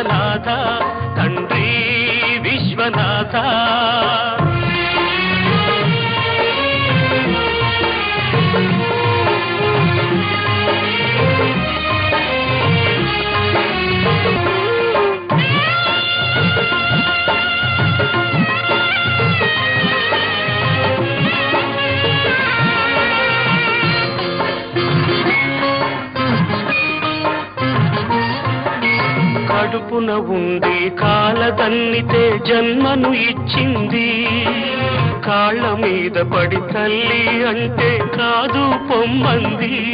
విశ్వనాథ తండ్రి విశ్వనాథ. ఉంది. కాల కాలదన్నితే జన్మను ఇచ్చింది. కాళ్ళ మీద పడి తల్లి అంటే కాదు పొమ్మంది.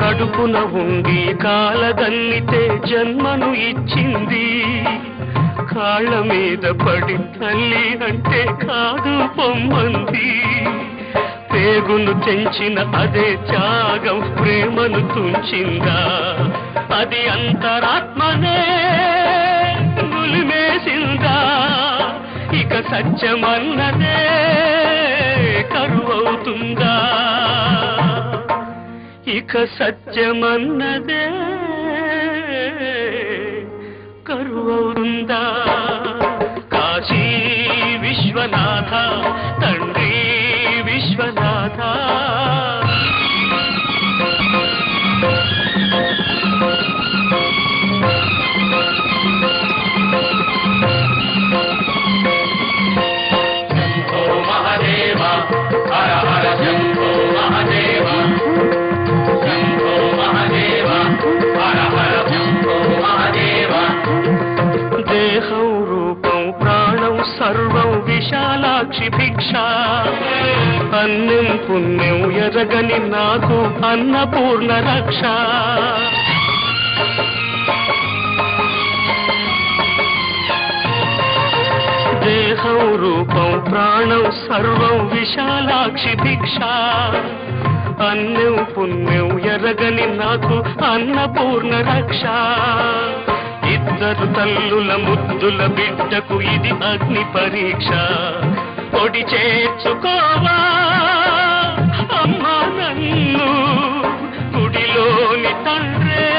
కడుపున ఉండి కాలదన్నితే జన్మను ఇచ్చింది. కాళ్ళ మీద పడి తల్లి అంటే కాదు పొమ్మంది. పేగును తెంచిన అదే త్యాగం ప్రేమను తుంచిందా? అది అంతరాత్మనే గులిమేసిందా? ఇక సత్యమన్నదే కరువవుతుందా? ఇక సత్యమన్నదే కరువవుతుందా? కాశీ విశ్వనాథ ప్రాణం సర్వం విశాలాక్షి భిక్ష. అన్నం పుణ్యం ఎరగని నాకు అన్నపూర్ణ రక్ష. దేహం రూపం ప్రాణం సర్వం విశాలాక్షి భిక్ష. అన్నం పుణ్యం ఎరగని నాకు అన్నపూర్ణ రక్ష. ఇద్దరు తల్లుల ముద్దుల బిడ్డకు ఇది అగ్ని పరీక్ష. పొడి చేర్చుకోవా? అమ్మా నన్ను గుడిలోని తండ్రే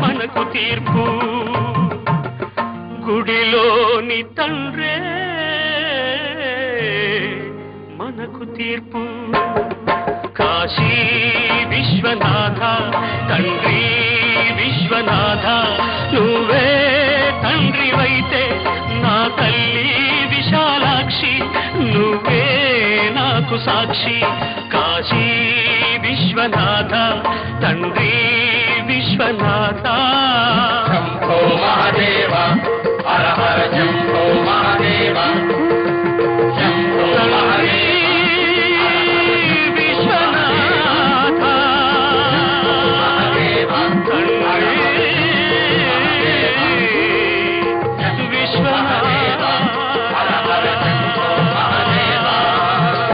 మనకు తీర్పు. గుడిలోని తండ్రే మనకు తీర్పు. కాశీ విశ్వనాథ తండ్రి విశ్వనాథ. నాకు సాక్షి. కాశీ విశ్వనాథ తండ్రి విశ్వనాథ.